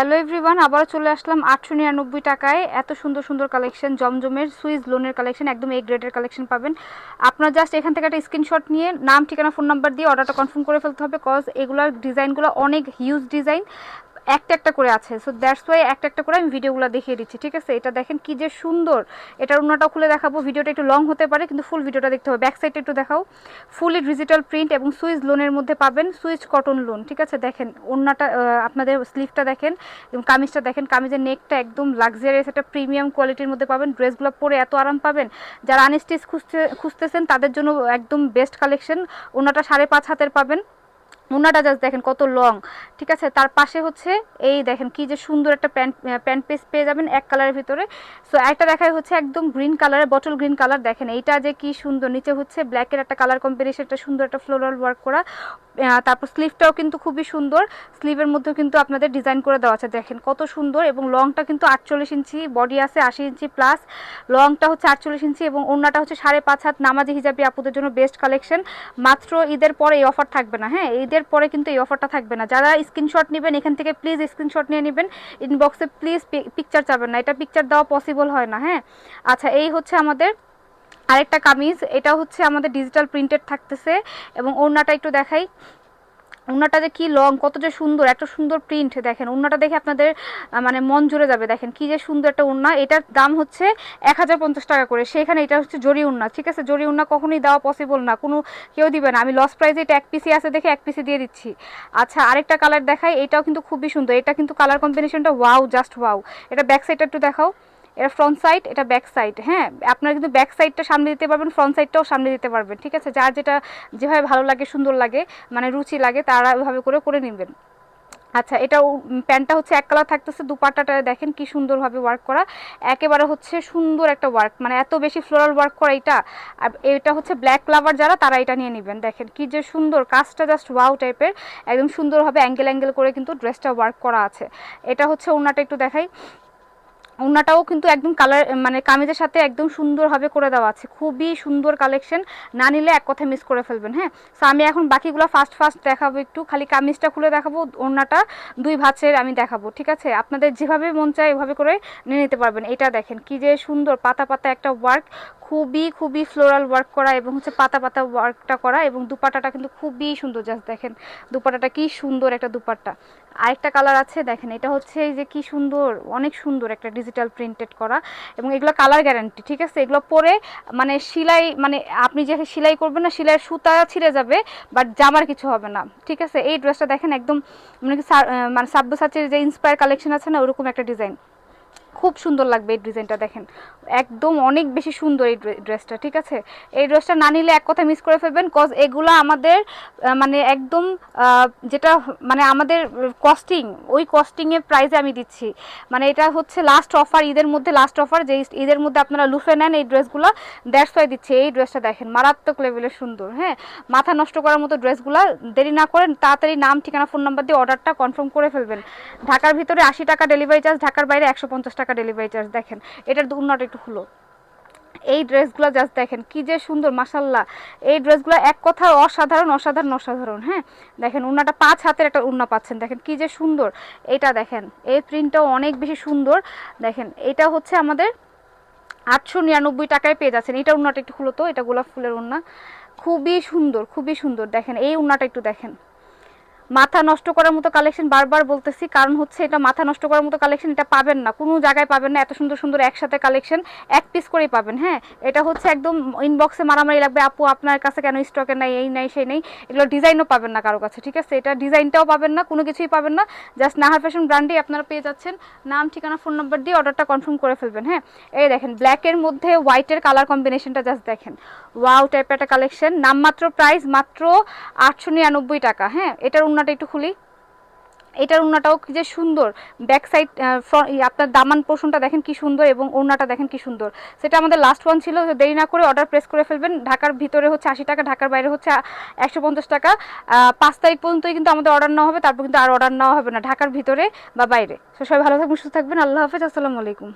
Hello everyone আবারও চলে আসলাম আটশো নিরানব্বই টাকায়। এত সুন্দর সুন্দর কালেকশন জমজমের সুইজ লোনের কালেকশন একদম এই গ্রেডের কালেকশন পাবেন। আপনার জাস্ট এখান থেকে একটা স্ক্রিনশট নিয়ে নাম, ঠিকানা ফোন নাম্বার দিয়ে অর্ডারটা কনফার্ম করে ফেলতে হবে কজ এগুলোর ডিজাইনগুলো অনেক হিউজ ডিজাইন একটা একটা করে আছে। সো দ্যাটস ওয়াই একটা একটা করে আমি ভিডিওগুলো দেখিয়ে দিচ্ছি, ঠিক আছে? এটা দেখেন কি যে সুন্দর। এটার অন্যটা খুলে দেখাবো। ভিডিওটা একটু লং হতে পারে, কিন্তু ফুল ভিডিওটা দেখতে হবে। ব্যাক সাইডটা একটু দেখাও। ফুলি ডিজিটাল প্রিন্ট এবং সুইচ লোনের মধ্যে পাবেন। সুইচ কটন লোন ঠিক আছে? দেখেন অন্যটা আপনাদের স্লিভটা দেখেন এবং কামিজটা দেখেন। কামিজের নেকটা একদম লাক্সারিয়াস একটা প্রিমিয়াম কোয়ালিটির মধ্যে পাবেন। ড্রেসগুলো পরে এত আরাম পাবেন। যারা আনস্টিচ খুঁজতে, খুঁজতেছেন, তাদের জন্য একদম বেস্ট কালেকশন অন্যটা সাড়ে পাঁচ হাতের পাবেন। ওনাটা জাস্ট দেখেন কত লং ঠিক আছে? তার পাশে হচ্ছে, এই দেখেন কি যে সুন্দর একটা প্যান্ট প্যান্ট পিস পেয়ে যাবেন এক কালারের ভিতরে। সো একটা দেখায় হচ্ছে একদম গ্রিন কালারের বটল গ্রিন কালার দেখেন, এইটা যে কি সুন্দর, নিচে হচ্ছে ব্ল্যাকের একটা কালার কম্বিনেশন একটা সুন্দর একটা ফ্লোরাল ওয়ার্ক করা। তারপর স্লিভটাও কিন্তু খুবই সুন্দর। স্লিভের মধ্যেও কিন্তু আপনাদের ডিজাইন করে দেওয়া আছে। দেখেন কত সুন্দর এবং লংটা কিন্তু আটচল্লিশ ইঞ্চি বডি আছে আশি ইঞ্চি প্লাস লংটা হচ্ছে আটচল্লিশ ইঞ্চি এবং অন্যটা হচ্ছে সাড়ে পাঁচ হাত নামাজি হিজাবি আপুদের জন্য বেস্ট কালেকশন মাত্র ঈদের পরে এই অফার থাকবে না হ্যাঁ? ঈদের ঈদের পরে কিন্তু এই অফারটা থাকবে না। যারা স্ক্রিনশট নেবেন, এখান থেকে প্লিজ স্ক্রিনশট নিয়ে নেবেন। ইনবক্সে প্লিজ পিকচার চাবেন না। এটা পিকচার দেওয়া পসিবল হয় না হ্যাঁ? আচ্ছা এই হচ্ছে আমাদের আরেকটা কামিজ। এটা হচ্ছে আমাদের ডিজিটাল প্রিন্টেড থাকতেছে এবং ওড়নাটা একটু দেখাই। উন্নাটা যে কি লং কত যে সুন্দর, এত সুন্দর প্রিন্ট দেখেন। উন্নাটা দেখে আপনাদের মানে মন জুড়ে যাবে, দেখেন। কি যে সুন্দর একটা উন্না এটার দাম হচ্ছে এক হাজার পঞ্চাশ টাকা করে। সেখানে এটা হচ্ছে জরি উন্না ঠিক আছে? জরি উন্না কখনোই দেওয়া পসিবল না। কোনো কেউ দিবে না। আমি লস প্রাইজে এটা এক পিসি আছে দেখে এক পিসি দিয়ে দিচ্ছি। আচ্ছা আরেকটা কালার দেখাই। এটাও কিন্তু খুবই সুন্দর। এটা কিন্তু কালার কম্বিনেশনটা ওয়াও জাস্ট ওয়াও এটা ব্যাক সাইডটা একটু দেখাও। এটা ফ্রন্ট সাইড এটা ব্যাক সাইড হ্যাঁ? আপনারা কিন্তু ব্যাক সাইডটা সামনে দিতে পারবেন ফ্রন্ট সাইডটাও সামনে দিতে পারবেন, ঠিক আছে? যার যেটা, যেভাবে ভালো লাগে, সুন্দর লাগে মানে রুচি লাগে, তারা ওইভাবে করে করে নেবেন। আচ্ছা এটা প্যান্টটা হচ্ছে এক কালার থাকতেছে, দুপাট্টাটা দেখেন কি সুন্দরভাবে ওয়ার্ক করা। একেবারে হচ্ছে সুন্দর একটা ওয়ার্ক মানে এত বেশি ফ্লোরাল ওয়ার্ক করা এটা এটা হচ্ছে ব্ল্যাক লাভার যারা, তারা এটা নিয়ে নেবেন। দেখেন কি যে সুন্দর, কাজটা জাস্ট ওয়াও টাইপের একদম সুন্দরভাবে অ্যাঙ্গেল অ্যাঙ্গেল করে কিন্তু ড্রেসটা ওয়ার্ক করা আছে। এটা হচ্ছে ওনাটা একটু দেখাই। ওনাটাও কিন্তু একদম কালার মানে কামিজের সাথে একদম সুন্দরভাবে করে দেওয়া আছে। খুবই সুন্দর কালেকশন না নিলে এক কথা মিস করে ফেলবেন হ্যাঁ? সো আমি এখন বাকিগুলো ফার্স্ট ফার্স্ট দেখাবো একটু। খালি কামিজটা খুলে দেখাবো, ওনাটা দুই ভাঁচের আমি দেখাবো, ঠিক আছে? আপনাদের যেভাবে মন চায় এভাবে করে নিয়ে নিতে পারবেন। এটা দেখেন কি যে সুন্দর, পাতা পাতা একটা ওয়ার্ক খুবই খুবই ফ্লোরাল ওয়ার্ক করা এবং হচ্ছে পাতা পাতা ওয়ার্কটা করা এবং দুপাটাটা কিন্তু খুবই সুন্দর। জাস্ট দেখেন দুপাটাটা কি সুন্দর একটা দুপাট্টা। আরেকটা কালার আছে, দেখেন এটা হচ্ছে এই যে কি সুন্দর, অনেক সুন্দর একটা ডিজিটাল প্রিন্টেড করা এবং এগুলো কালার গ্যারান্টি ঠিক আছে? এগুলো পরে মানে সেলাই মানে আপনি যে সেলাই করবেন না, সেলাইয়ের সুতা ছিঁড়ে যাবে বাট জামার কিছু হবে না, ঠিক আছে? এই ড্রেসটা দেখেন একদম মানে মানে সাব্যসাচের যে ইন্সপায়ার কালেকশন আছে না, ওরকম একটা ডিজাইন খুব সুন্দর লাগবে এই ডিজাইনটা দেখেন। একদম অনেক বেশি সুন্দর এই ড্রেসটা, ঠিক আছে? এই ড্রেসটা না নিলে এক কথা মিস করে ফেলবেন কজ এগুলো আমাদের মানে একদম যেটা মানে আমাদের কস্টিং ওই কস্টিংয়ের প্রাইসে আমি দিচ্ছি। মানে এটা হচ্ছে লাস্ট অফার ঈদের মধ্যে লাস্ট অফার যে ঈদের মধ্যে আপনারা লুফে নেন এই ড্রেসগুলো ওয়াই দিচ্ছে। এই ড্রেসটা দেখেন, মারাত্মক লেভেলের সুন্দর হ্যাঁ? মাথা নষ্ট করার মতো ড্রেসগুলো, দেরি না করেন, তাড়াতাড়ি নাম, ঠিকানা ফোন নাম্বার দিয়ে অর্ডারটা কনফার্ম করে ফেলবেন। ঢাকার ভিতরে আশি টাকা ডেলিভারি চার্জ ঢাকার বাইরে একশো পঞ্চাশ টাকা ডেলিভারি চার্জ দেখেন, এটার উন্নটা একটু হলো এই ড্রেসগুলো জাস্ট দেখেন, কি যে সুন্দর মাসাল্লাহ এই ড্রেসগুলো এক কথা অসাধারণ অসাধারণ অসাধারণ হ্যাঁ? দেখেন, উন্নাটা পাঁচ হাতের একটা উন্না পাচ্ছেন, দেখেন কি যে সুন্দর। এটা দেখেন, এই প্রিন্টটাও অনেক বেশি সুন্দর। দেখেন, এটা হচ্ছে আমাদের আটশো নিরানব্বই টাকায় পেয়ে যাচ্ছেন। এটা উন্নাটা একটু খুলো তো, এটা গোলাপ ফুলের উন্না। খুবই সুন্দর খুবই সুন্দর। দেখেন, এই উন্নাটা একটু দেখেন। মাথা নষ্ট করার মতো কালেকশন বারবার বলতেছি। কারণ হচ্ছে এটা মাথা নষ্ট করার মতো কালেকশন এটা পাবেন না। কোনো জায়গায় পাবেন না, এত সুন্দর সুন্দর একসাথে কালেকশন এক পিস করেই পাবেন হ্যাঁ? এটা হচ্ছে একদম ইনবক্সে মারামারি লাগবে, আপু, আপনার কাছে কেন স্টকে নাই, এই নাই, সেই নেই? এগুলো ডিজাইনও পাবেন না কারও কাছে, ঠিক আছে? এটা ডিজাইনটাও পাবেন না, কোনো কিছুই পাবেন না। জাস্ট নাহার ফ্যাশন ব্র্যান্ডেই আপনারা পেয়ে যাচ্ছেন। নাম, ঠিকানা ফোন নম্বর দিয়ে অর্ডারটা কনফার্ম করে ফেলবেন হ্যাঁ? এই দেখেন ব্ল্যাকের মধ্যে হোয়াইটের কালার কম্বিনেশনটা জাস্ট দেখেন। ওয়াও টাইপের একটা কালেকশন নামমাত্র প্রাইস মাত্র আটশো নিরানব্বই টাকা হ্যাঁ? এটার উন্নাটা একটু খুলি। এটার ওড়নাটাও কি যে সুন্দর। ব্যাক সাইড আপনার দামান পোষণটা দেখেন কি সুন্দর এবং ওড়নাটা দেখেন কি সুন্দর। সেটা আমাদের লাস্ট ওয়ান ছিল দেরি না করে অর্ডার প্রেস করে ফেলবেন। ঢাকার ভিতরে হচ্ছে আশি টাকা, ঢাকার বাইরে হচ্ছে একশো পঞ্চাশ টাকা। পাঁচ তারিখ পর্যন্তই কিন্তু আমাদের অর্ডার নেওয়া হবে, তারপর কিন্তু আর অর্ডার নেওয়া হবে না, ঢাকার ভিতরে বা বাইরে। সবাই ভালো থাকবেন, সুস্থ থাকবেন। আল্লাহ হাফেজ, আসসালামু আলাইকুম।